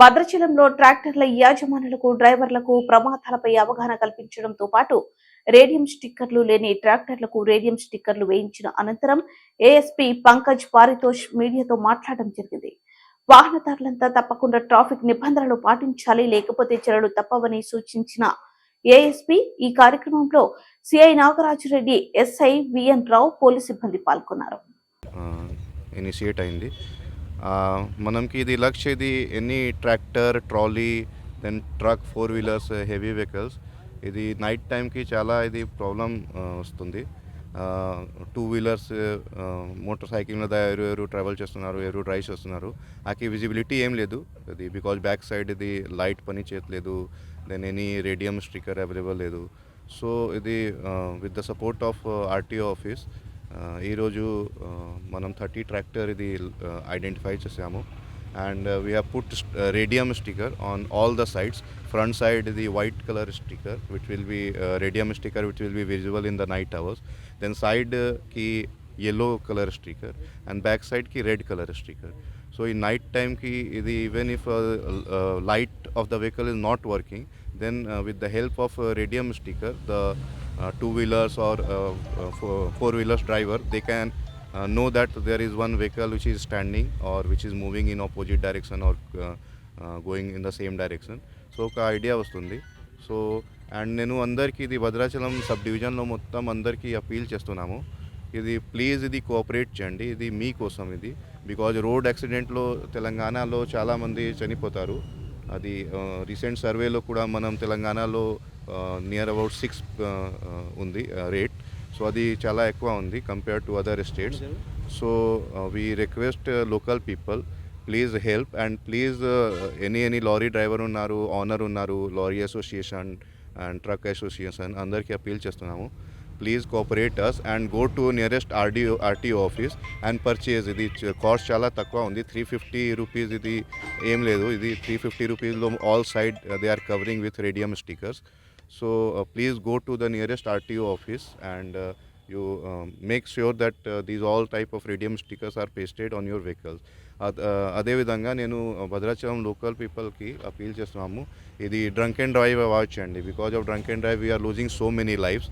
భద్రాచలంలో ట్రాక్టర్ల యాజమానులకు డ్రైవర్లకు ప్రమాదాలపై అవగాహన కల్పించడంతో పాటు రేడియం స్టిక్కర్లు లేని ట్రాక్టర్లకు రేడియం స్టిక్కర్లు వేయించిన అనంతరం ఏఎస్పీ పంకజ్ పారితోష్ మీడియాతో మాట్లాడడం జరిగింది. వాహనదారులంతా తప్పకుండా ట్రాఫిక్ నిబంధనలు పాటించాలి లేకపోతే చర్యలు తప్పవని సూచించిన ఏఎస్పీ ఈ కార్యక్రమంలో సిఐ నాగరాజురెడ్డి ఎస్ఐ విఎన్ రావు పోలీస్ సిబ్బంది పాల్గొన్నారు. ఇనిషియేట్ అయింది. మనంకి ఇది లక్ష్య ఇది any tractor trolley then truck four wheelers heavy vehicles. ఇది నైట్ టైంకి చాలా ఇది ప్రాబ్లం వస్తుంది. టూ వీలర్స్ మోటార్ సైకిల్ మీద ఎవరు ఎవరు ట్రావెల్ చేస్తున్నారు ఎవరు డ్రైవ్ చేస్తున్నారు. ఆకి విజిబిలిటీ ఏం లేదు. అది బికాజ్ బ్యాక్ సైడ్ ఇది లైట్ పని చేయట్లేదు. Then any radium sticker available లేదు. సో ఇది with the support of RTO office ఈరోజు మనం థర్టీ ట్రాక్టర్ ఇది ఐడెంటిఫై చేసాము and we have put radium sticker on all the sides front side ఇది white colour sticker which will be radium sticker which will be visible in the night hours then సైడ్కి yellow color sticker and back side ki red color sticker so in night time ki the even if uh, uh, light of the vehicle is not working then uh, with the help of a radium sticker the two wheelers or four wheelers driver they can know that there is one vehicle which is standing or which is moving in opposite direction or going in the same direction so ఒక idea వస్తుంది. So and నేను అందరికీ ఇది Bhadrachalam sub డివిజన్లో మొత్తం అందరికీ appeal చేస్తున్నాము. ఇది ప్లీజ్ ఇది కోఆపరేట్ చేయండి. ఇది మీకోసం ఇది. బికాజ్ రోడ్ యాక్సిడెంట్లో తెలంగాణలో చాలామంది చనిపోతారు. అది uh, రీసెంట్ సర్వేలో కూడా మనం తెలంగాణలో నియర్ అబౌట్ సిక్స్ ఉంది రేట్ సో అది చాలా ఎక్కువ ఉంది compare to other states so we request local people please help and please any any lorry driver ఉన్నారు ఆనర్ ఉన్నారు lorry association and truck association అందరికీ అపీల్ చేస్తున్నాము. Please cooperate us and go to nearest RDO RTO office and purchase ఇది cost చాలా తక్కువ ఉంది. Three fifty rupees ఇది ఏం లేదు. ఇది త్రీ ఫిఫ్టీ రూపీస్లో all side they are covering with radium stickers so please go to the nearest RTO office and you um, make sure that uh, these all type of radium stickers are pasted on your vehicles. అద్- uh, అదేవిధంగా నేను Bhadrachalam local పీపుల్కి appeal చేస్తున్నాము. ఇది drunk and. Drive avoid చేయండి because of drunk and drive we are losing so many lifes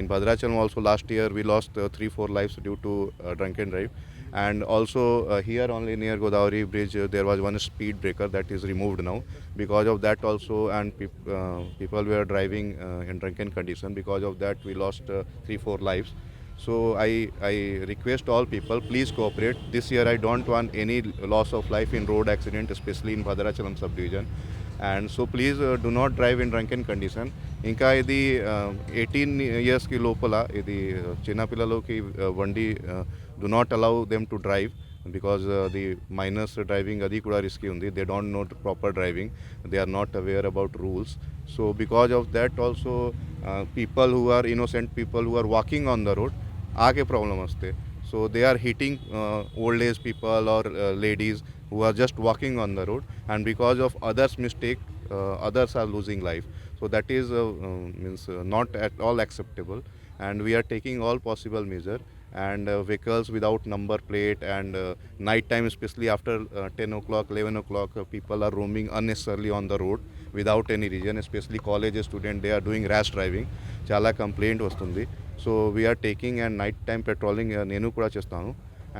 in Bhadrachalam also last year we lost three four lifes due to drunk and drive and also uh, here only near Godavari bridge uh, there was one speed breaker that is removed now. Because of that also and uh, people were driving uh, in drunken condition. Because of that we lost uh, three four lives. So I, I request all people please cooperate. This year i don't want any loss of life in road accident especially in Bhadrachalam subdivision and so please do not drive in drunk drunken condition ఇంకా ఇది eighteen ఇయర్స్కి లోపల ఇది చిన్నపిల్లలకి వండి do not allow them to drive because the minors driving అది కూడా risky ఉంది. They don't know proper driving they are not aware about rules so because of that also people who are innocent people who are walking on the road ఆగే problem వస్తే. So they are hitting uh, old age people or uh, ladies who are just walking on the road, and because of others' mistake, uh, others are losing life. So that is uh, um, means uh, not at all acceptable, and we are taking all possible measure. And uh, vehicles without number plate and uh, night time especially after uh, 10 o'clock 11 o'clock uh, people are roaming unnecessarily on the road without any reason especially college student they are doing rash driving చాలా complaint వస్తుంది so we are taking and night time patrolling నేను కూడా చేస్తాను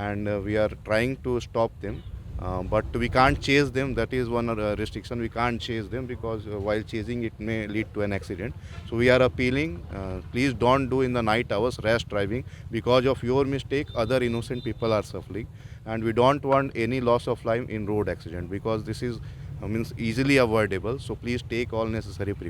and we are trying to stop them uh, but we can't chase them. That is one uh, restriction. We can't chase them because uh, while chasing it may lead to an accident. So we are appealing uh, please don't do in the night hours rash driving because of your mistake. Other innocent people are suffering. And we don't want any loss of life in road accident because this is uh, means easily avoidable. So please take all necessary precautions